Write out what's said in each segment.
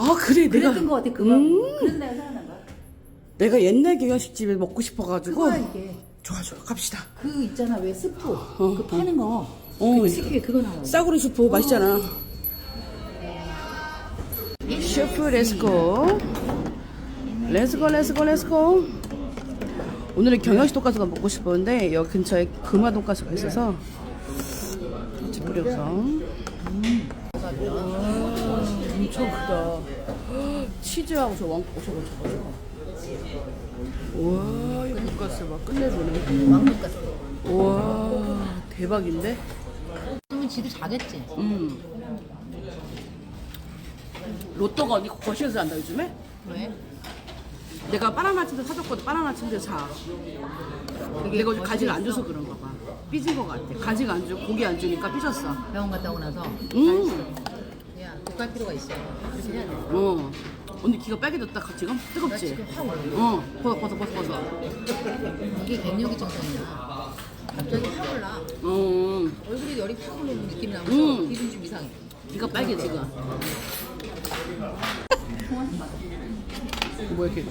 아 그래 내가 그랬던 것 같아 그거. 음. 그래서 내가 생각난 거야. 내가 옛날 경양식집에 먹고 싶어가지고 그거야 이게. 좋아 좋아 갑시다 그 있잖아 왜 스프 그 파는 거. 어. 그 TV에 그거 나와. 싸구려 수프 맛있잖아 셰프 렛츠고 렛츠고 렛츠고 렛츠고 오늘은 경양식 돈가스가 먹고 싶었는데 여기 근처에 금화 돈가스가 있어서 같이 뿌려서 음. 와, 엄청 크다 치즈하고 저 왕국 저거 저거 저거 와 이 돈가스 막 끝내주네 왕돈가스. 와 대박인데 그러면 지도 자겠지. 음. 로또가 언니 거실에서 잔다 요즘에? 왜? 내가 바나나 침대 사줬거든 바나나 침대 사 내가 요즘 가지를 안 줘서 그런가 봐 삐진 거 같아 가지가 안 주고 고기 안 주니까 삐졌어 병원 갔다 오고 나서 음. 야 독할 필요가 있어. 그렇게 해야 돼. 어. 언니 기가 빨개졌다 지금? 나 뜨겁지? 지금 확 올라. 어 벗어 벗어 벗어 벗어 이게 갱년기 증상이야. 갑자기 확 올라. 어 얼굴에 열이 확 오르는 느낌이 나면서 음. 기분이 좀 이상해. 기가 빨개 지금 뭐 이렇게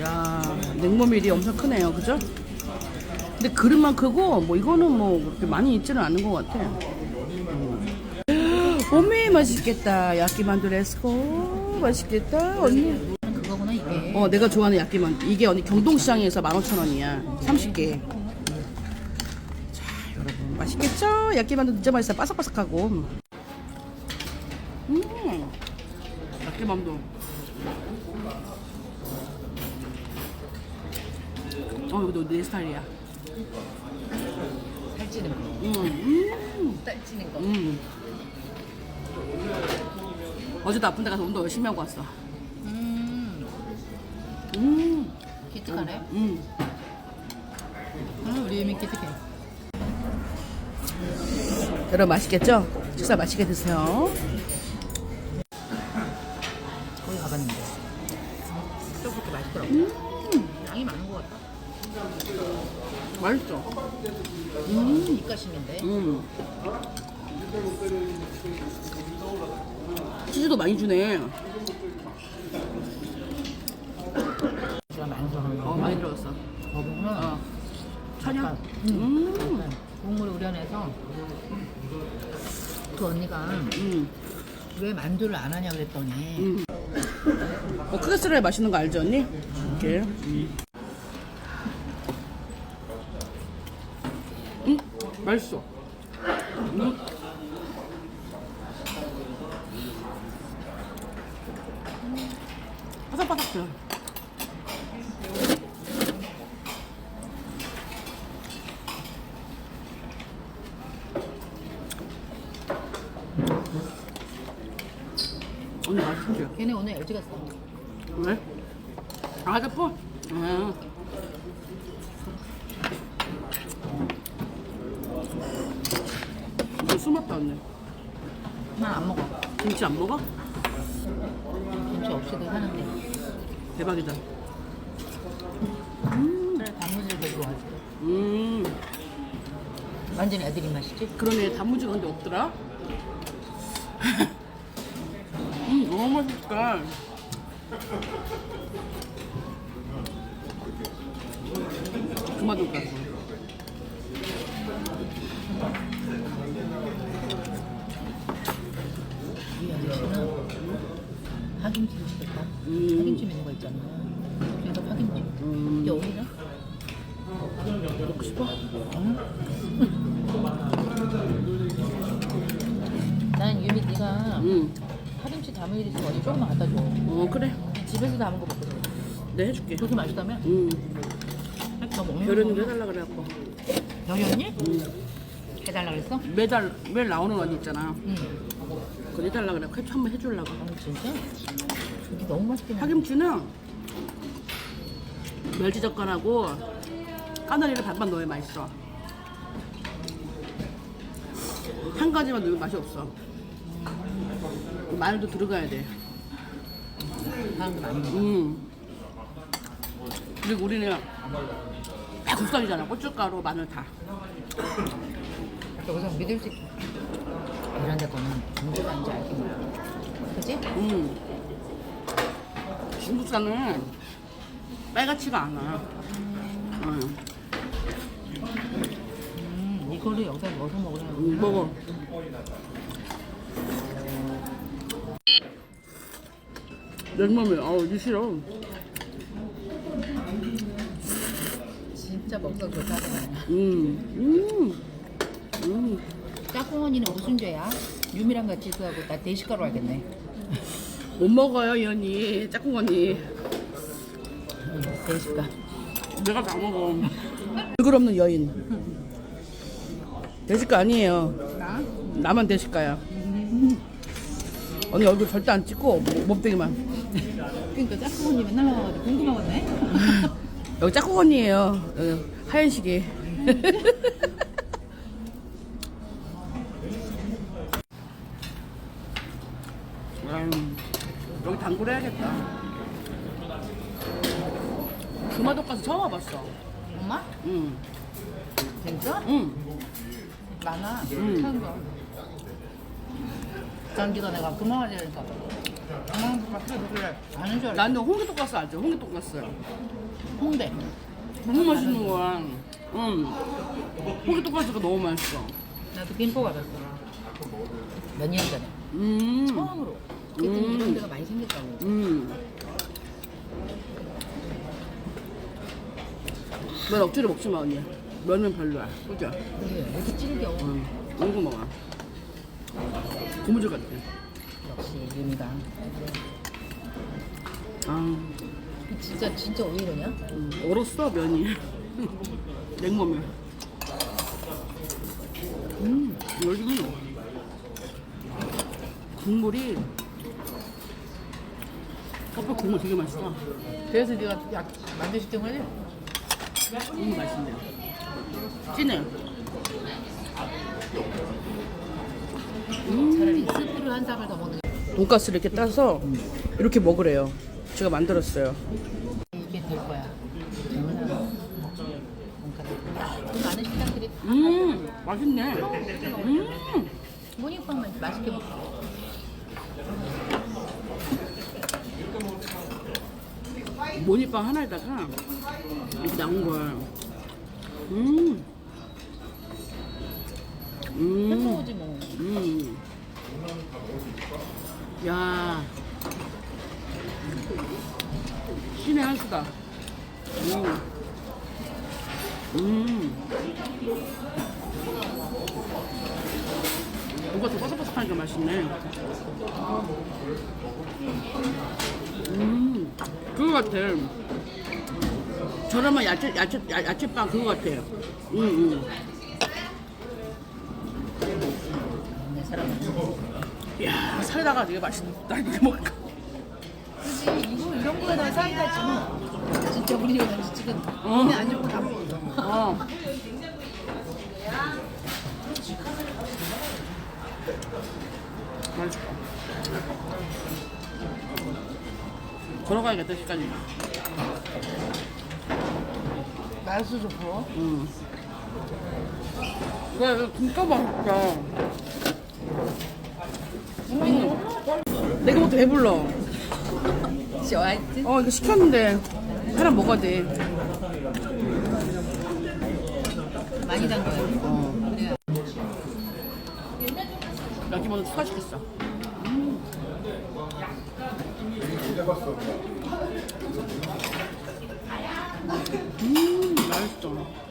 야 냉모밀이 엄청 크네요 그죠? 근데 그릇만 크고 뭐 이거는 뭐 그렇게 많이 있지는 않은 것 같아. 음. 어메 맛있겠다. 야끼만두 레스코. 맛있겠다 언니. 그거구나 이게. 어 내가 좋아하는 야끼만두. 이게 언니 경동시장에서 15,000원이야. 30개. 자 여러분 맛있겠죠? 야끼만두 진짜 맛있어. 바삭바삭하고. 음. 야끼만두. 어 이거 내 스타일이야 살찌는 거. 음, 음, 살찌는 거. 음. 어제도 아픈 데 가서 운동 열심히 하고 왔어 음. 음, 기특하네. 음. 음, 우리 이미 기특해. 여러분 맛있겠죠? 식사 맛있게 드세요 거기 가봤는데. 떡볶이 맛있더라고. 양이 많은 것 같다. 맛있죠? 음. 입가심인데. 음. 치즈도 많이 주네. 제가 많이. 어, 많이 들어갔어. 거북은 어. 천연? 약간, 음. 국물 우려내서 그 언니가 음. 왜 만두를 안 하냐 그랬더니 음. 어, 크게 썰어야 맛있는 거 알죠, 언니? 이렇게. 음. 맛있어. 음. 바삭바삭해. 언니 맛있지? 걔네 오늘 LG 갔어. 왜? 아, 대포? 아. 내. 난안 먹어. 김치 안 먹어? 김치 없이도 사는데. 대박이다. 그래 단무지를 좋아하지. 음, 완전 애들 입맛이지. 그러네. 단무지가 근데 없더라? 음, 너무 맛있다. 그만 돈가 있는 거 있잖아. 그래서 파김치. 음. 여기는 먹고 싶어? 난 유미 네가 응. 파김치 담을 일 있으면 어디 조금만 갖다 줘. 어, 그래. 집에서 담은 거 먹거든. 내 해줄게. 그렇게 맛있다면? 응. 너 먹는 별연이 거. 해달라 그래갖고. 별연이? 응. 해달라 그랬어? 매달, 매일 나오는 언니 있잖아. 응. 그거 해달라 그래. 캡처 한번 해주려고. 아 진짜? 저게 너무 맛있긴 해. 파김치는 멸치젓갈하고 까나리를 반반 넣어야 맛있어. 한 가지만 넣으면 맛이 없어. 마늘도 들어가야 돼. 음. 그리고 우리는 다 국산이잖아. 고춧가루, 마늘 다. 여기서 믿을 수 있... 이런 데 거는 중국 아닌지 알겠네. 그지? 음. 중국산은 빨갛지가 않아. 응. 음, 이거를 여기다 넣어서 먹으라는 음, 먹어. 냉면이 아우 이게 싫어. 진짜 먹다 좋다고 음, 음, 음. 짝꿍 언니는 무슨 죄야? 유미랑 같이 있어하고 나 대식가로 알겠네. 못 먹어요 이 언니, 짝꿍 언니. 응, 대식가. 내가 다 먹어. 얼굴 없는 여인. 대식가 아니에요. 나? 나만 대식가야. 언니 얼굴 절대 안 찍고 몸뚱이만. 그러니까 짝꿍 언니 맨날 나와가지고 궁금하겠네. 여기 짝꿍 언니예요. 어, 하얀식이. 음, 여기 단골 해야겠다. 금화독 가서 처음 와봤어. 엄마? 응, 진짜? 응. 많아. 음. 전기가 내가 그만하려니까. 그만하니까 그래 그래. 아는 줄 알았어. 나는 홍게독 가스 알죠? 홍게독 가스. 홍대. 너무 맛있는 거야. 응. 홍게독 가스가 너무 맛있어. 나도 김포 가봤어. 몇년 전에. 음. 처음으로. 그랬더니 음. 이런 데가 많이 생겼다고. 음. 면 억지로 먹지 마 언니. 면은 별로야. 그죠? 그래, 왜 이렇게 질겨? 응. 이거 먹어. 고무줄 같아. 역시 유미가. 아, 진짜 진짜 왜 이러냐? 음, 얼었어 면이. 냉모면. 음, 여기 국물이 오빠 국물 되게 맛있어. 그래서 네가 약 시킨 거지? 너무 맛있네요. 진해. 차라리 스프를 한 삽을 더 먹는 게 돈가스를 이렇게 따서 이렇게 먹으래요. 제가 만들었어요. 이게 될 거야. 많은 식당들이 음, 맛있네. 음, 모닝빵만 맛있게 먹어. 모니빵 하나에다가 이렇게 나온 걸. 음, 음, 뭐. 음. 야, 신의 한 수다. 음, 음. 뭔가 더 바삭바삭하니까 맛있네. 음, 그거 같아. 저렴한 야채, 야채, 야, 야채빵 그거 같아. 음, 음. 내 사람은. 야, 살다가 되게 맛있네. 나 이렇게 먹을까? 그지 이거 이런 거에다 사이다지 뭐. 진짜 우리 집에 지금 어. 몸에 안 좋고 다 먹어. 어. 맛있다. 걸어가야겠다, 시간이. 날수 좋고. 응. 왜, 이거 진짜 맛있다. 음. 내가 뭐또 배불러. 좋아했지? 어, 이거 시켰는데. 하나 먹어야 돼. 많이. 어. 그래야. 여기 먼저 추가 시켰어. 음, 맛있어.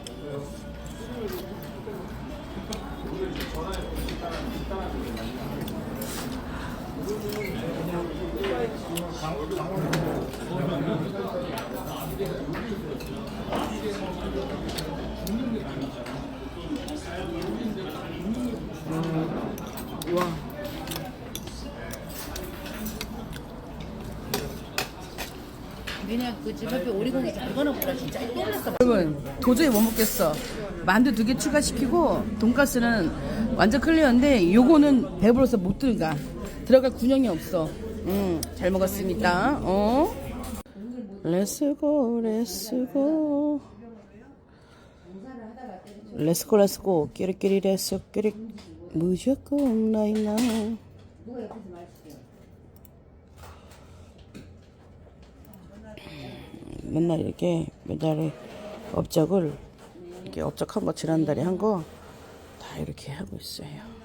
와. 니네 그집 앞에 오리고기 잘 건어보라 진짜 또 올렸어. 여러분 도저히 못 먹겠어. 만두 두 개 추가시키고 돈가스는 완전 클리어인데 요거는 배불러서 못 들어가. 들어갈 군형이 없어. 음 잘 먹었습니다. 어? 렛츠고 렛츠고 렛츠고 렛츠고 끼리끼리 렛츠 끼리. 무조건 나이나 맨날 이렇게 맨날 업적을 이렇게 업적한 거 지난달에 한 거 다 이렇게 하고 있어요.